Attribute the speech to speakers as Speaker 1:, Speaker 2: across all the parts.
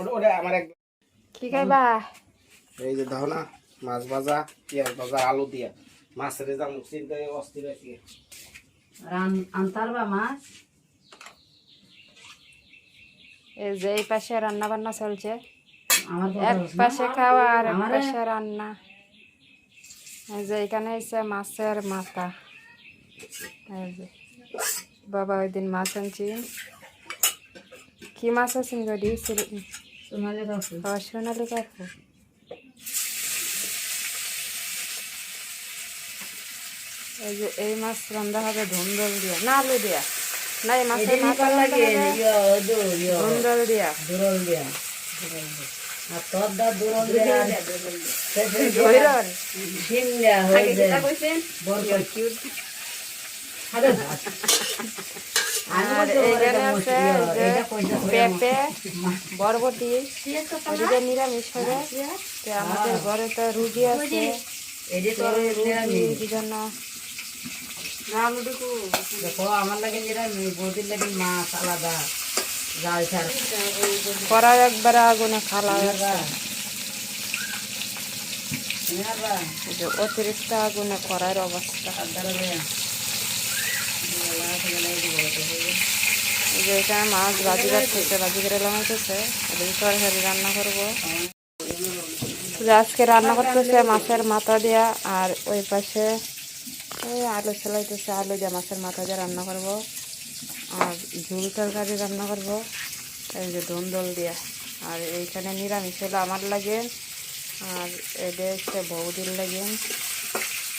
Speaker 1: ওটা ওটা আমার এক
Speaker 2: কি খাইবা?
Speaker 1: এই যে না মাছ ভাজা পেঁয়াজ ভাজা আলু দিয়া। মাছের যা মুখ অস্থির হয়েছে।
Speaker 3: আনতারবা মাছ?
Speaker 2: এই যে এই পাশে রান্না বান্না চলছে এক পাশে খাওয়া আর এক পাশে রান্না। এই যে এখানে এসে মাছের মাথা। এই যে। বাবা ওই দিন মাছ আনছি কি মাছ আছেন দিয়েছিল
Speaker 3: সোনালি কাকু
Speaker 2: সোনালি কাকু এই যে এই মাছ রান্না হবে ধুন্দল দিয়া। না আলু দিয়া। না এই মাছের মাথা
Speaker 3: লাগে
Speaker 2: ধুন্দল দিয়া।
Speaker 3: দুরল দিয়া। আর তোর দা দুরল দিয়া
Speaker 2: ধৈরন
Speaker 3: হয়ে যায় বড় কিউট। আরে
Speaker 2: আর এইখানে আছে পেঁপে বরবটি ওদিকে নিরামিষ হবে। তো আমাদের ঘরে তো রুগী আছে।
Speaker 3: এডি তোর নিরামিষ।
Speaker 2: রুগীর জন্য?
Speaker 3: আমার লাগে নিরামিষ বৌদির লাগে মাছ আলাদা
Speaker 2: একবার আগুনে খালা অতিরিক্ত আগুনে কড়াইয়ের অবস্থা। এই যে মাছ ভাজি করতেছে ভাজি করে লাগাইতেছে এদিকে তরকারি রান্না করব। যে আজকে রান্না করতেছে মাছের মাথা দিয়া, আর ওই পাশে ওই আলু সেলাইতেছে আলু দিয়ে মাছের মাথা দিয়ে রান্না করব, আর ঝুল তরকারি রান্না করব, এই যে ধুন্দল দিয়া। আর এইখানে নিরামিষ হলো আমার লাগে, আর এদের বৌদির লাগে।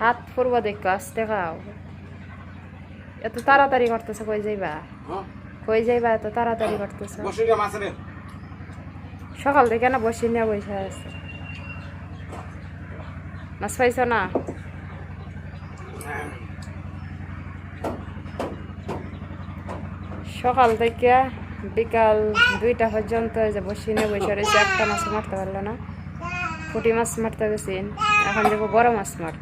Speaker 2: হাত ফুরবা দেখো আসতে খাও। এত তাড়াতাড়ি করতেছে কই যাইবা?
Speaker 1: হ্যাঁ?
Speaker 2: কই যাইবা এত তাড়াতাড়ি করতেছে?
Speaker 1: মাছের
Speaker 2: সকাল থেকে না বসে নিয়ে বসে আছে। মাছ পাইছ না? সকাল থেকে বিকাল দুইটা পর্যন্ত যে বসে নিয়ে বসে রয়েছে একটা মাছ মারতে পারল না। পুঁটি মাছ মারতে গেছি। এখন যাব বড় মাছ মার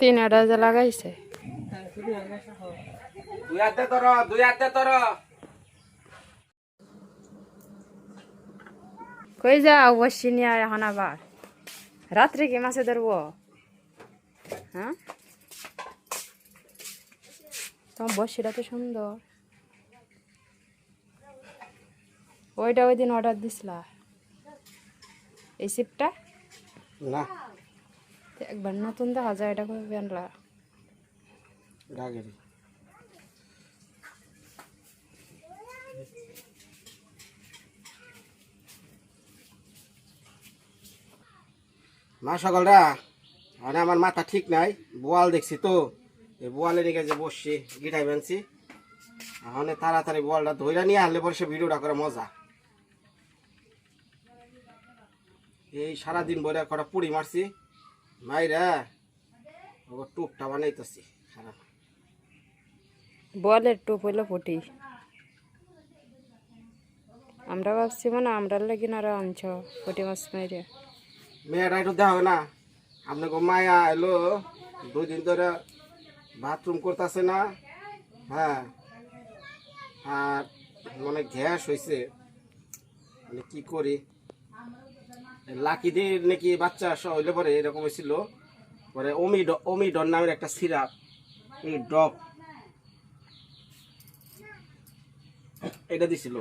Speaker 2: তিন আড়া যে লাগাইছে।
Speaker 1: দুই হাতে তোর দুই হাতে তোর
Speaker 2: কই যা বসি নিয়ে এখন আবার। রাত্রে কি মাছে ধরবো? হ্যাঁ? তোমার বসিটা তো সুন্দর। ওইটা ওই দিন অর্ডার দিছিলা। এই সিপটা
Speaker 1: না।
Speaker 2: একবার নতুন দেখা যায়, এটা
Speaker 1: রাগেরি মা সকালটা মানে আমার মাথা ঠিক নাই, বোয়াল দেখছি তো। এই বোয়ালের দিকে যে বসছি গিটাই বানছি। এখন তাড়াতাড়ি বোয়ালটা ধইরা নিয়ে আনলে পরে সে ভিডিওটা করে মজা। এই সারাদিন বলে কটা পুড়ি মারছি। মাইরা ওকে টুপটা বানাইতেছি সারা
Speaker 2: বলের টুপ হইল পটি আমরা ভাবছি মানে আমরা লাগি না আরও আনছ পটি মাছ মাইরে।
Speaker 1: মেয়েটা একটু দেখো না। আপনাকে মায়া এলো দুই দিন ধরে বাথরুম করতেছে না হ্যাঁ। আর মানে গ্যাস হয়েছে মানে কি করি? লাকিদের নাকি বাচ্চা হইলে পরে এরকম হয়েছিল। পরে ড- ওমি ডন নামের একটা সিরাপ, এই ড্রপ এটা দিছিল।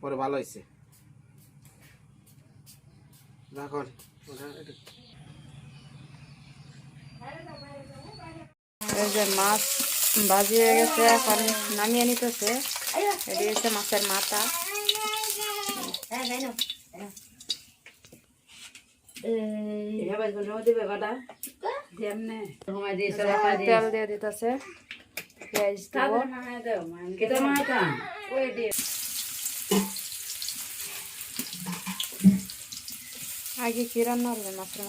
Speaker 1: পরে ভালো হয়েছে।
Speaker 2: মাছ ভাজি হয়ে গেছে, এখন নামিয়ে নিতেছে। মাছের মাথা
Speaker 3: হ্যাঁ যাই না এবার কোনো দিবে কটা যেমনে সময় দিয়েছে রাখা দিয়ে
Speaker 2: তেল দিয়ে দিতেছে। পেঁয়াজ আগে কি রান্না হবে মাছের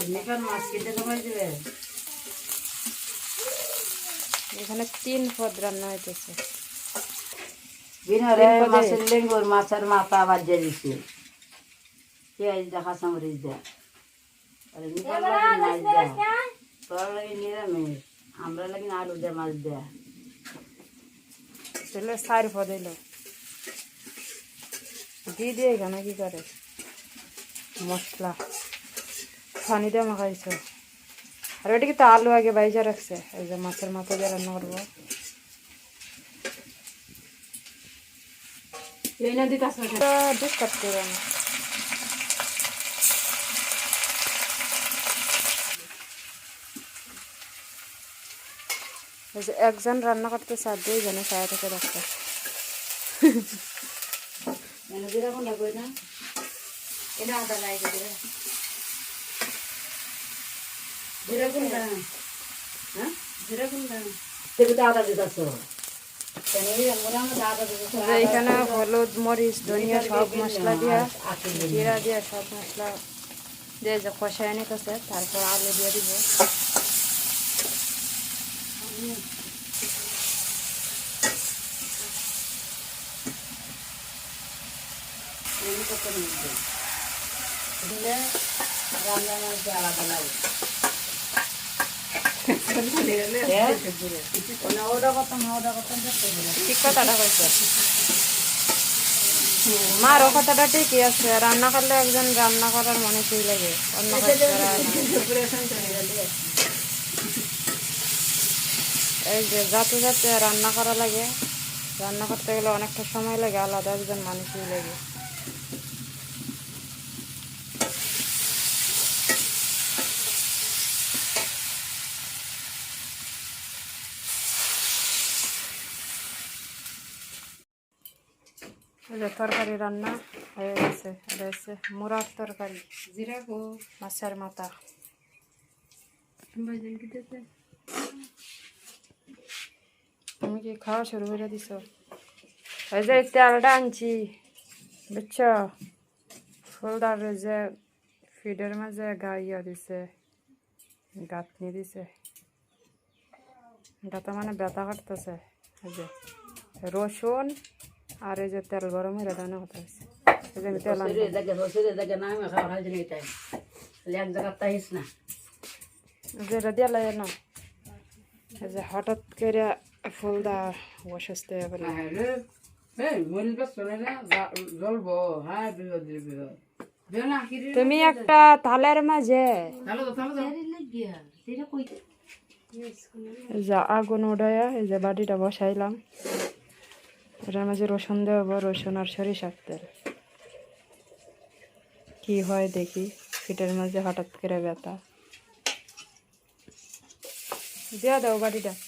Speaker 2: এখানে তিন পদ রান্না হইতেছে।
Speaker 3: মাছের লেঙ্গুর মাছের মাথা বাজে দিছে। পেঁয়াজ দেখা সামরিচ দেয় মাছ দেয়। তোর লাগে নিরামিষ আমরা লাগে আলু দিয়ে মাছ দেয়।
Speaker 2: তাহলে পদ দিয়ে দিয়ে এখানে কি করে? মশলা। পানি দিয়ে মাখাইছো। আর ওইটা তো আলু আগে বাইজা রাখছে। এই যে মাছের মাথা দিয়ে রান্না করব।
Speaker 3: এই নদী কাছে
Speaker 2: ডিস্টার্ব করো না এই যে একজন রান্না করতে চার দুইজনে ছায়া থেকে রাখতে
Speaker 3: এখন হ্যাঁ? মনে হয় আদা দিতেছ
Speaker 2: যে এখানে হলুদ মরিচ ধনিয়া সব মশলা দিয়া জিরা দিয়া সব মশলা দিয়ে যে কষায় নিতেছে তারপর আলু দিয়ে দিব।
Speaker 3: দিলে রান্না মাছ আলাদা লাগে
Speaker 2: মার কথাটা ঠিকই আছে রান্না করলে একজন রান্না করার মনে লাগে অন্য। এই যে যাতে যাতে রান্না করা লাগে, রান্না করতে গেলে অনেকটা সময় লাগে, আলাদা একজন মানুষই লাগে। তরকারি রান্না হয়ে গেছে হচ্ছে মুরার তরকারি,
Speaker 3: জিরা গো,
Speaker 2: মাছের মাথা। তুমি কি খাওয়া শুরু করে দিছ এই যে তেলটা আনছি বুঝছ ফুলদার যে ফিডের মাঝে গাইয়া দিছে গাঁথনি দিছে গাতা মানে ব্যথা কাটতেছে এই যে রসুন আর এই যে তেল গরম হয়ে রান্না হতে হয়েছে এই যে তেল যেটা দিয়ে লাগে না এই যে হঠাৎ করে ফুলদা
Speaker 3: না রে
Speaker 2: তুমি একটা তালের মাঝে। যে আগুন উঠাইয়া এই যে বাটিটা বসাইলাম। এটার মাঝে রসুন দেবো রসুন আর সরিষার তেল। কি হয় দেখি ফিটের মাঝে হঠাৎ করে ব্যথা। দিয়ে দাও বাটিটা
Speaker 3: হ্যাঁ বল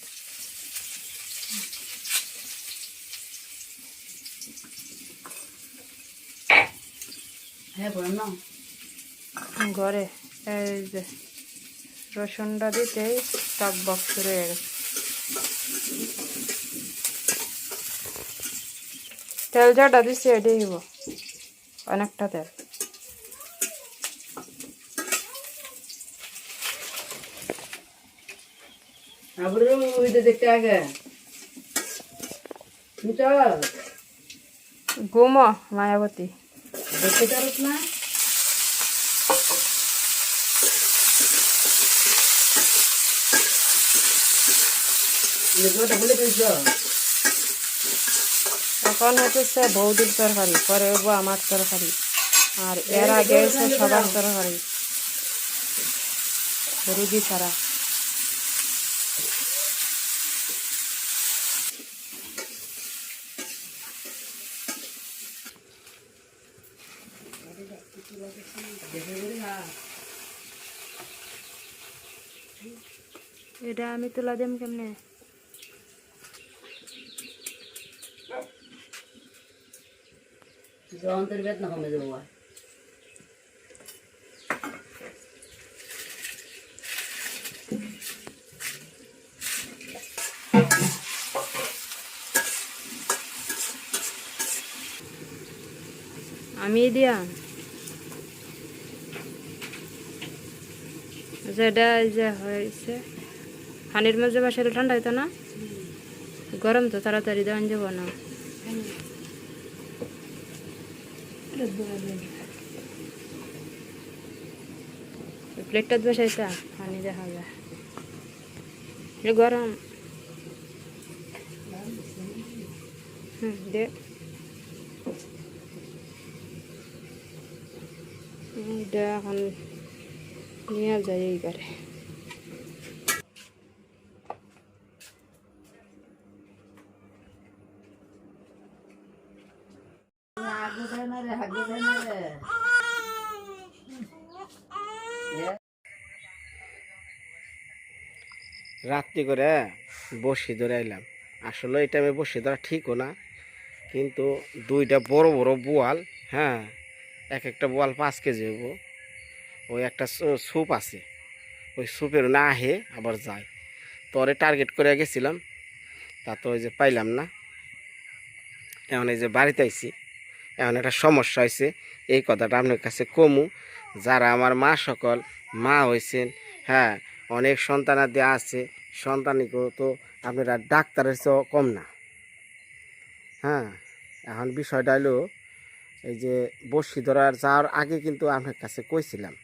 Speaker 3: না
Speaker 2: ঘরে এই যে রসুনটা দিতেই টক বক্স শুরু হয়ে গেছে। তেল যাটা দিচ্ছে এটাই হইব অনেকটা তেল। ঘুমো মায়াবতী।
Speaker 3: বলে দিয়েছ
Speaker 2: এখন হচ্ছে বৌদির তরকারি পরে হইব আমার তরকারি। আর এর আগে হচ্ছে সবার তরকারি। রুগী ছাড়া। এটা আমি তুলা দিম কেমনে?
Speaker 3: জয়ন্তের বেতন কমে দেবো
Speaker 2: আমি দিয়া। যেটা এই যে হয়েছে। পানির মধ্যে বসালে ঠান্ডা হইতো না। গরম তো তাড়াতাড়ি দেওয়া যাব না। প্লেটটা বসাইতা পানি দেখা যায়। এটা গরম। হুম, দে। এখন নিয়ে যাই এইবারে
Speaker 3: আগে দেয় না রে, আগে দেয় না রে।
Speaker 1: রাত্রি করে বসি ধরে আইলাম আসলে এটা আমি বসি ধরা ঠিকও না, কিন্তু দুইটা বড় বড় বোয়াল হ্যাঁ এক একটা বোয়াল পাঁচ কেজি হব ওই একটা স্যুপ আছে, ওই স্যুপের না আহে, আবার যায়। তোরে টার্গেট করে গেছিলাম তা তো ওই যে পাইলাম না। এখন এই যে বাড়িতে আইছি, এখন একটা সমস্যা হয়েছে এই কথাটা আপনার কাছে কমু। যারা আমার মা সকল, মা হয়েছেন হ্যাঁ অনেক সন্তানাদি আছে সন্তানিকেও তো আপনারা ডাক্তারের চেয়েও কম না। হ্যাঁ এখন বিষয়টা হলো এই যে বসি ধরার যাওয়ার আগে কিন্তু আপনার কাছে কইছিলাম।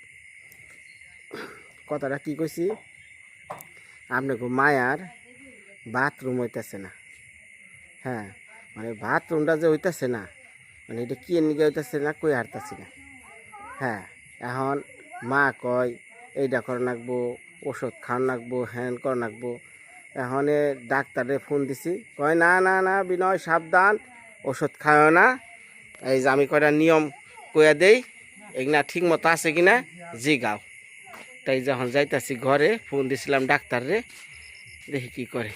Speaker 1: কথাটা কি কইছি? আপনাকে মায়ার বাথরুম হইতেছে না। হ্যাঁ মানে বাথরুমটা যে হইতেছে না মানে এটা কি নিকে হইতেছে না, কই হারতেছি না। হ্যাঁ এখন মা কয় এইটা করে নাকবো ওষুধ খাওয়ান নাকবো হ্যান করে নাকবো এখন ডাক্তারে ফোন দিছি, কয়, না না না, বিনয়, সাবধান, ওষুধ খাওয়া না। এই যে আমি কয়টা নিয়ম কইয়া দেই, এগুলা ঠিক মতো আছে কিনা জি গাও তাই যখন যাইতাছি ঘরে, ফোন দিছিলাম ডাক্তাররে, দেখি কি করে।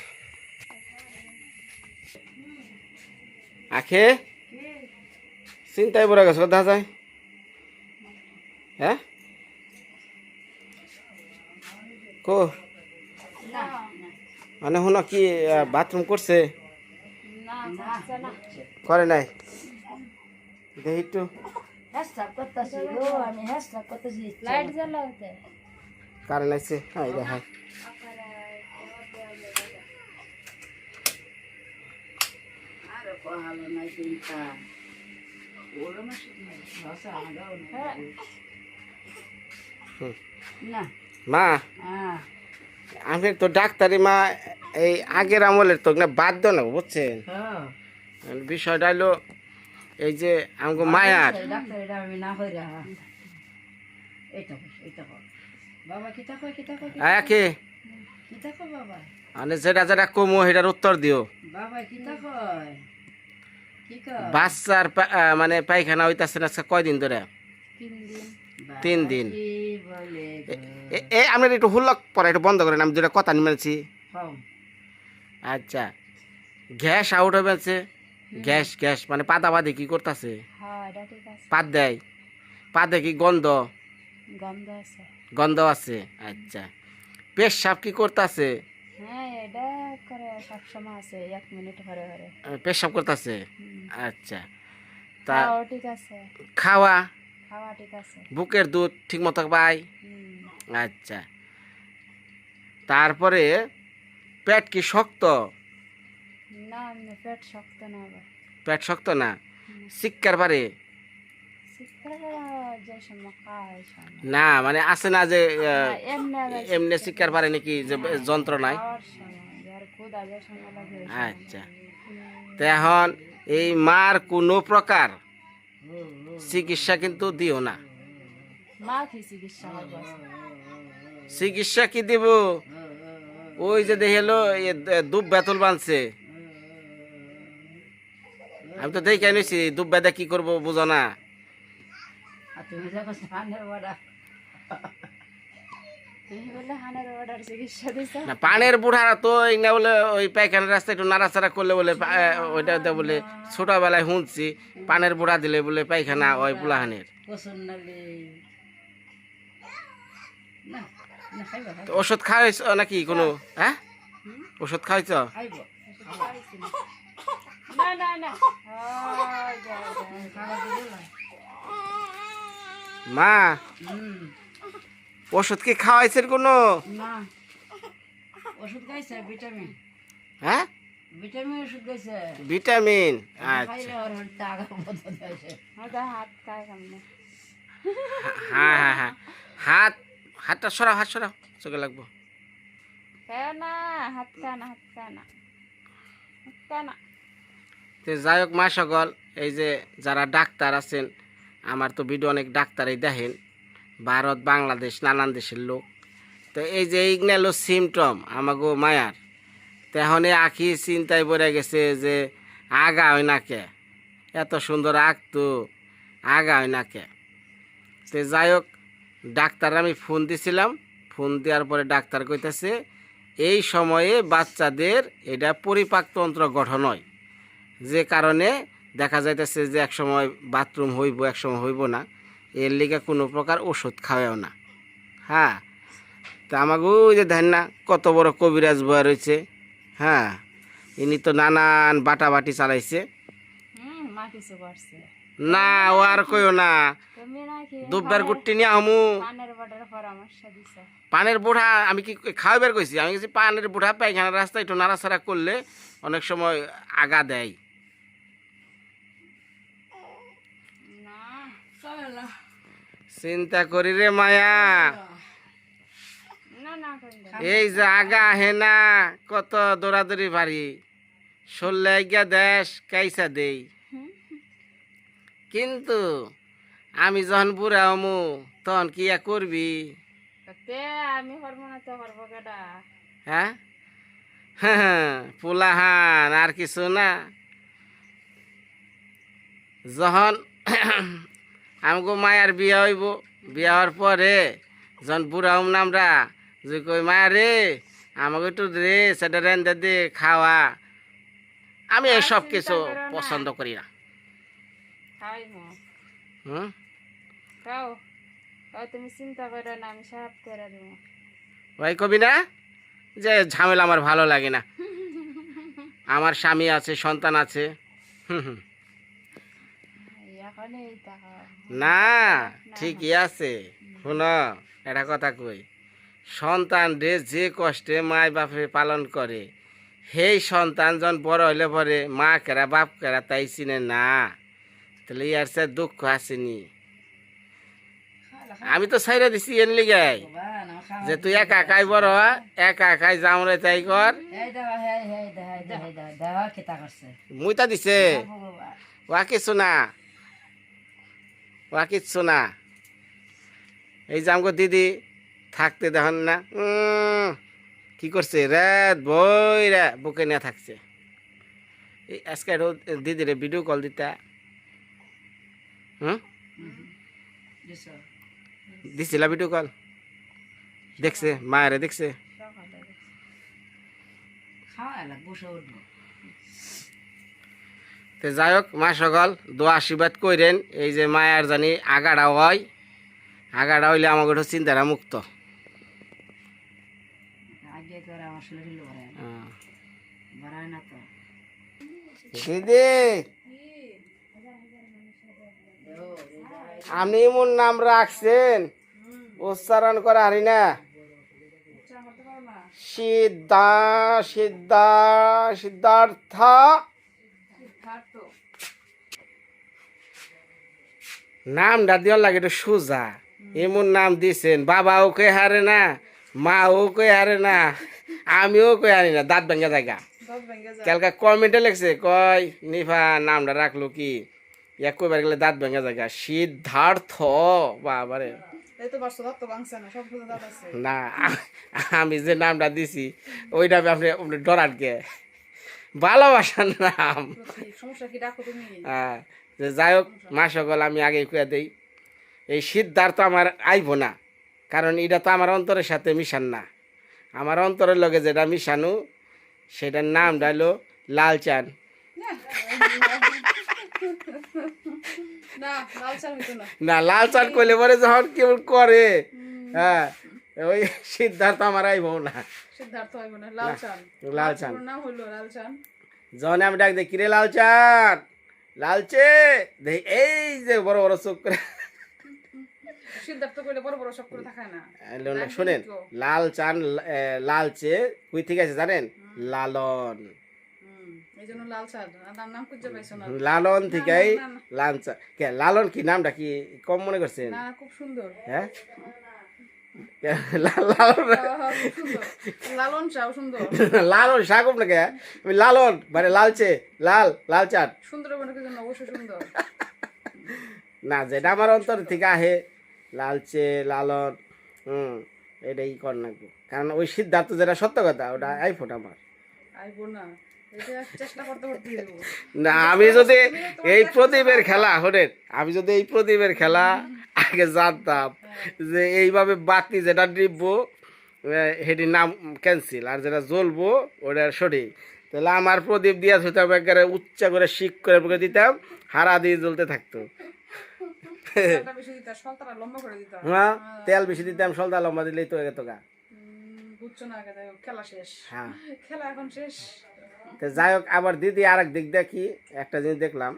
Speaker 1: আখে, চিন্তায় পড়ে গেছো দেখা যায়? হ্যাঁ? কো মানে শুনো কি বাথরুম করছে? করে নাই? দেখি একটু। কারেন্ট আছে হ্যাঁ। দেখায়।
Speaker 3: না।
Speaker 1: মা
Speaker 3: হ্যাঁ।
Speaker 1: আমি তো ডাক্তারি মা এই আগের আমলের তো না বাদ দাও না বুঝছেন?
Speaker 3: হ্যাঁ।
Speaker 1: বিষয়টা হলো এই যে আমাকে মায়ার। মানে যেটা যেটা কমো সেটার উত্তর দিও। বাচ্চার মানে পায়খানা হইতাছে না কয়দিন ধরে?
Speaker 2: তিন দিন?
Speaker 1: এ- আপনার একটু হুল্লক পরে একটু বন্ধ করেন আমি যেটা কথা
Speaker 3: হও
Speaker 1: আচ্ছা গ্যাস আউট হয়ে গেছে গ্যাস গ্যাস মানে পাতা পাতে কি করতেছে?
Speaker 2: হ্যাঁ
Speaker 1: পাত দেয়। পাতে কি? গন্ধ?
Speaker 2: গন্ধ আছে।
Speaker 1: গন্ধ আছে আচ্ছা। পেশাব কি করতেছে?
Speaker 2: হ্যাঁ
Speaker 1: পেশাব করতেছে? আচ্ছা। তা খাওয়া?
Speaker 2: খাওয়া ঠিক আছে।
Speaker 1: বুকের দুধ ঠিক মতো পাই আচ্ছা। তারপরে পেট কি শক্ত?
Speaker 2: না পেট শক্ত না
Speaker 1: পেট শক্ত না? শিক্ষার পারে না মানে আছে না যে
Speaker 2: এমনি
Speaker 1: শিক্ষার পারে নাকি যে যন্ত্র নাই। আচ্ছা। তো এখন এই মার কোনো প্রকার চিকিৎসা কিন্তু দিও না।
Speaker 2: চিকিৎসা
Speaker 1: কি দিব? ওই যে দেখল দুব বেতল বানছে। আমি তো দেখে নিছি দুব বেদা কি করব বুঝো না। না পানের বুড়ারা তো না বলে ওই পায়খানার রাস্তা একটু নাড়াচাড়া করলে বলে ওইটা বলে ছোটবেলায় শুনছি পানের বুড়া দিলে বলে পায়খানা ওই পুলাহানের ওষুধ খাওয়াইছ নাকি কোনো হ্যাঁ? ওষুধ খাওয়াইছ? মা ওষুধ কি খাওয়াইছেন কোনো?
Speaker 3: না। ওষুধ খাইছে ভিটামিন।
Speaker 1: হ্যাঁ?
Speaker 3: ভিটামিন ওষুধ খাইছে।
Speaker 1: ভিটামিন আচ্ছা। হ্যাঁ হ্যাঁ হ্যাঁ। হাত হাতটা সরাও হাত সরাও চোখে লাগবো।
Speaker 2: খায় না হাত না হাত না। হাত খায় না।
Speaker 1: তো যাই হোক মা সকল এই যে যারা ডাক্তার আছেন আমার তো ভিডিও অনেক ডাক্তারই দেখেন। ভারত, বাংলাদেশ, নানান দেশের লোক। তো এই যে এইগুলো সিমটম আমাগো মায়ার তেহনে আখি চিন্তায় পড়ে গেছে যে আগা হয় না কে? এত সুন্দর আগ তো আগা হয় না কে? তো যাই হোক ডাক্তার আমি ফোন দিছিলাম। ফোন দেওয়ার পরে ডাক্তার কইতেছে, এই সময়ে বাচ্চাদের এটা পরিপাকতন্ত্র গঠন হয়। যে কারণে দেখা যাইতেছে যে এক সময় বাথরুম হইব এক সময় হইব না। এর লিগে কোনো প্রকার ওষুধ খাওয়াও না। হ্যাঁ? তা আমাকে ওই যে ধ্যান না কত বড় কবিরাজ বয়া রয়েছে। হ্যাঁ? ইনি তো নানান বাটাবাটি চালাইছে। না ও আর কইও না। দুব্বার গুট্টি নিয়ে আমু
Speaker 2: পানের
Speaker 1: বুড়া আমি কি খাওয়াবার কইছি? আমি পানের বুড়া পায়খানার রাস্তা একটু নাড়াচাড়া করলে অনেক সময় আগা দেয়। চিন্তা করি রে মায়া। এই যে আগা আহে না কত দৌড়াদৌড়ি বাড়ি সরলে গিয়া দেশ কাইসা দেই। কিন্তু আমি যখন বুড়া হমু তখন কি করবি?
Speaker 2: আমি
Speaker 1: হ্যাঁ? পোলাহান আর কিছু না। যখন আমাকে মায়ার বিয়া হইব। বিয়া হওয়ার পরে যখন বুড়া হম না আমরা যে কই মায়া রে আমাকে একটু রে সেটা রেন্দে দে খাওয়া। আমি এই সব কিছু পছন্দ করি না। হুম?
Speaker 2: তুমি চিন্তা করো না আমি সাহায্য করে দিব।
Speaker 1: ভাই কবি না? যে ঝামেলা আমার ভালো লাগে না। আমার স্বামী আছে সন্তান আছে। হুম হুম। না, ঠিকই আছে। শুনো এটা কথা কই। সন্তান রে যে কষ্টে মায় বাপে পালন করে, সেই সন্তান যখন বড় হইলে পরে মা কেরা, বাপ কেরা তাই চিনে না। তাহলে ইয়ার সে দুঃখ আসেনি আমি তো সাইরা দিছি এন লিগাই যে তুই একা একাই বড় একা একাই যাম রে তাই কর। মুইতা দিছে। ওয়া কিছু না। ওয়া কিচ্ছু না। এই যে আমগো দিদি, থাকতে দেখেন না। কি করছে? রাত রে, বুকে নিয়ে থাকছে। এই আজকে দিদিরে ভিডিও কল দিতা। হুম?
Speaker 3: দিছো
Speaker 1: দিছিলা ভিডিও কল দেখছে, মায়েরে দেখছে।
Speaker 3: খাওয়া লাগবো
Speaker 1: তো যাই হোক মা সকল দোয়া আশীর্বাদ কইরেন এই যে মায়ার জানি আগাড়া হয় আগাড়া হইলে আমাকে একটু চিন্তাটা মুক্ত।
Speaker 3: না।
Speaker 1: হ্যাঁ।
Speaker 3: বাড়ায় না তো।
Speaker 1: দিদি আপনি এমন নাম রাখছেন উচ্চারণ করা হারি না। সিদ্ধা সিদ্ধা সিদ্ধার্থ নামটা দেওয়ার লাগে একটু সোজা। এমন নাম দিছেন বাবাও কে হারে না মাও কে হারে না আমিও কে হারি না দাঁত ভেঙে জায়গা। কালকা কমেন্টে লেখছে কয় নিফা নামটা রাখল কি? এক কইবার গেলে দাঁত ভেঙে জায়গা সিদ্ধার্থ বাবারে।
Speaker 2: না সব দাঁত আছে।
Speaker 1: না আমি যে নামটা দিছি ওই নামে আপনি ডরান কে? ভালোবাসার নাম। হ্যাঁ, যাই হোক মা সকল আমি আগে কুয়া দেই। এই সিদ্ধার্থ আমার আইব না কারণ এটা তো আমার অন্তরের সাথে মিশান না। আমার অন্তরের লগে যেটা মিশানো সেটার নাম ডাইলো লালচান।
Speaker 2: না
Speaker 1: লালচান কইলে পরে যখন কেমন করে হ্যাঁ ওই সিদ্ধার্থ আমার আইব না।
Speaker 2: সিদ্ধার্থ হইব না লাল চান
Speaker 1: চান
Speaker 2: নাম হইল লাল চান
Speaker 1: যখন আমি ডাক দেখি রে লালচান? লালচে? দেখ এই যে বড় বড় চোখ করে
Speaker 2: সিদ্ধার্থ কইলে বড় বড় করে না।
Speaker 1: শোনেন লালচে কুই থেকে আছে জানেন? লালন। লালন থেকেই লালন কি নামটা কি কম মনে করছেন?
Speaker 2: খুব সুন্দর।
Speaker 1: হ্যাঁ? লালন
Speaker 2: লালন চাও সুন্দর।
Speaker 1: লালন শাকুম না কে আমি লালন মানে লালচে লাল লাল চাঁদ
Speaker 2: সুন্দরবনের জন্য অবশ্যই সুন্দর।
Speaker 1: না যেটা আমার অন্তর থেকে আহে লালচে লালন হুম এটাই কর নাকবো। কারণ ওই সিদ্ধার্থ যেটা সত্য কথা ওটা আইফোন আমার।
Speaker 2: আইবো না।
Speaker 1: না আমি যদি এই প্রদীপের খেলা হরেন আমি যদি এই প্রদীপের খেলা আগে জানতাম যে এইভাবে বাতি যেটা নিববো সেটির নাম ক্যান্সেল আর যেটা জ্বলবো ওটা সঠিক। তাহলে আমার প্রদীপ দিয়া হইতাম একবারে উচ্চা করে শিক করে বুকে দিতাম হারা দিয়ে জ্বলতে থাকতো। হ্যাঁ তেল বেশি দিতাম সলদা লম্বা দিলেই তো এত গা।
Speaker 2: খেলা শেষ।
Speaker 1: হ্যাঁ।
Speaker 2: খেলা এখন শেষ।
Speaker 1: তো যাই হোক আবার দিদি আর এক দিক দেখি একটা জিনিস দেখলাম।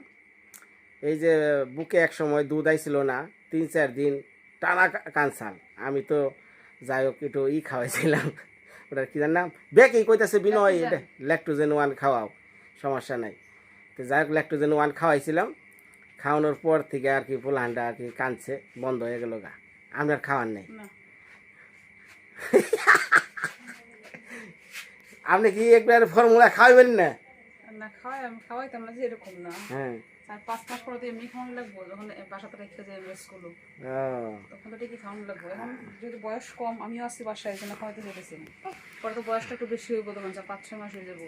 Speaker 1: এই যে বুকে এক সময় দুধ আইছিল না তিন চার দিন টানা কানসাল আমি তো যাই হোক একটু ই খাওয়াইছিলাম। ওটা কি জান নাম? বেকি কইতাছে বিনয় এটা ল্যাকটোজেন ওয়ান খাওয়াও সমস্যা নাই। তো যাই হোক ল্যাকটোজেন ওয়ান খাওয়াইছিলাম। খাওয়ানোর পর থেকে আর কি পোলাহানটা আর কি কাঁদছে বন্ধ হয়ে গেল গা। আমি আর খাওয়ার নেই। আপনি কি একবার ফর্মুলা খাওয়াবেন না?
Speaker 2: না খাওয়াই আমি খাওয়াইতাম না যে এরকম না।
Speaker 1: হ্যাঁ।
Speaker 2: আর পাঁচ মাস পরে তো এমনি খাওয়ানো লাগবো যখন বাসাতে রেখে তখন তো ঠিকই খাওয়ানো লাগবো। এখন যদি বয়স কম আমিও আসছি বাসায় এই জন্য খাওয়াইতে চলেছি পরে তো বয়সটা একটু বেশি হইব তখন যা পাঁচ ছয় মাস হয়ে যাব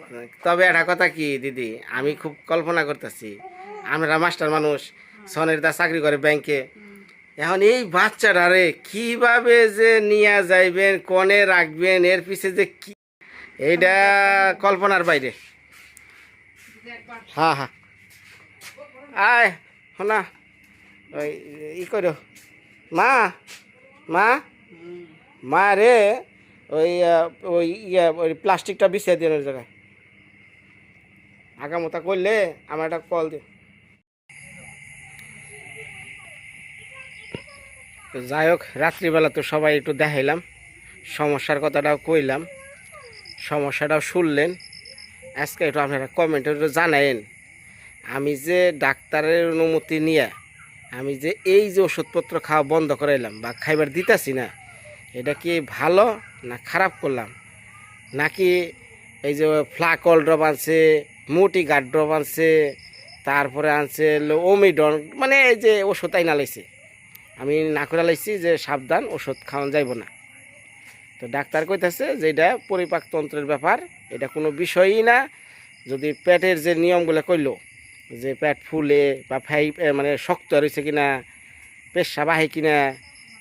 Speaker 1: তবে একটা কথা কি দিদি? আমি খুব কল্পনা করতেছি। আমরা মাস্টার মানুষ সনের দা চাকরি করে ব্যাংকে। এখন এই বাচ্চাটারে কীভাবে যে নিয়ে যাইবেন কনে রাখবেন এর পিছে যে কি এইটা কল্পনার বাইরে। হ্যাঁ হ্যাঁ। আয়, শোনা ওই, ই মা মা। মা রে, ওই ওই ইয়ে ওই প্লাস্টিকটা বিছিয়ে দিন ওই জায়গায়। আগামতা করলে আমার একটা কল দিন যাই হোক, রাত্রিবেলা তো সবাই একটু দেখাইলাম। সমস্যার কথাটাও কইলাম। সমস্যাটাও শুনলেন, আজকে একটু আপনারা কমেন্টে জানাইন আমি যে ডাক্তারের অনুমতি নিয়ে আমি যে এই যে ওষুধপত্র খাওয়া বন্ধ করাইলাম বা খাইবার দিতেছি না, এটা কি ভালো না খারাপ করলাম? নাকি এই যে ফ্লাকল ড্রপ আনছে, মুটি গার্ড ড্রপ আনছে, তারপরে আনছে ওমিডন মানে এই যে ওষুধ আইনা লাইছে। আমি না করে লাইছি যে সাবধান, ওষুধ খাওয়ান যাইব না। তো ডাক্তার কইতাছে যে এটা পরিপাকতন্ত্রের ব্যাপার, এটা কোনো বিষয়ই না। যদি পেটের যে নিয়মগুলো কইলো, যে পেট ফুলে বা ফাই মানে শক্ত রয়েছে কিনা, পেশা বাহে কিনা,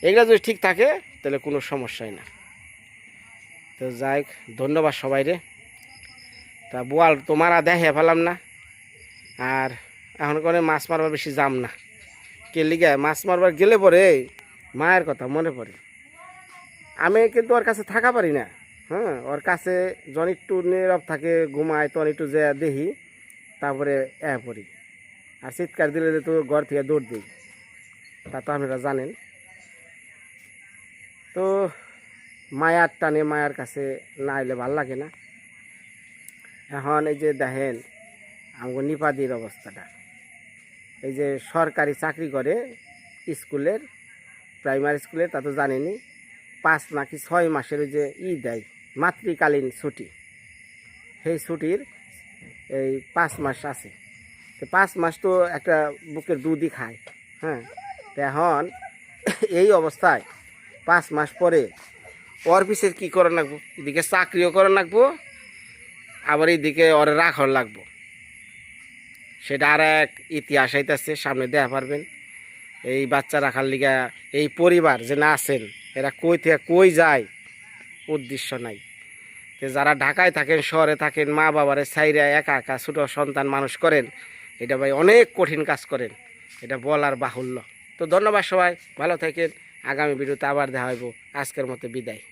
Speaker 1: এগুলো যদি ঠিক থাকে, তাহলে কোনো সমস্যাই না। তো যাই ধন্যবাদ সবাই রে তা বোয়াল তো মারা দেখে ফেলাম না। আর এখন করে মাছ মারবার বেশি যাম না। কে লিগে মাছ মারবার গেলে পরে মায়ের কথা মনে পড়ে। আমি কিন্তু ওর কাছে থাকা পারি না। হ্যাঁ ওর কাছে জন একটু নীরব থাকে, ঘুমায় তখন একটু যে দেখি, তারপরে এ পড়ি। আর চিৎকার দিলে তো ঘর থেকে দৌড় দিই। তা তো আপনারা জানেন। তো মায়ার টানে মায়ার কাছে না এলে ভালো লাগে না। এখন এই যে দেখেন, আমাকে নিপাদির অবস্থাটা। এই যে সরকারি চাকরি করে স্কুলের, প্রাইমারি স্কুলে তা তো জানেনি পাঁচ নাকি ছয় মাসের ওই যে ই দেয়, মাতৃকালীন ছুটি। সেই ছুটির এই পাঁচ মাস আছে। তো পাঁচ মাস তো একটা বুকের দুধই খায় হ্যাঁ? তো এখন এই অবস্থায় পাঁচ মাস পরে ওর পিছে কী করা লাগবো? এদিকে চাকরিও করা লাগবো, আবার এইদিকে ওর রাখার লাগবো। সেটা আর এক ইতিহাস আইতেছে, সামনে দেয়া পারবেন। এই বাচ্চা রাখার লিগা এই পরিবার যে না আছেন এরা কই থেকে কই যায়? উদ্দেশ্য নাই। তো যারা ঢাকায় থাকেন, শহরে থাকেন, মা বাবারে সাইরা একা একা ছোটো সন্তান মানুষ করেন, এটা ভাই অনেক কঠিন কাজ করেন। এটা বলার বাহুল্য। তো ধন্যবাদ সবাই, ভালো থাকেন। আগামী ভিডিওতে আবার দেখা হইব। আজকের মতো বিদায়।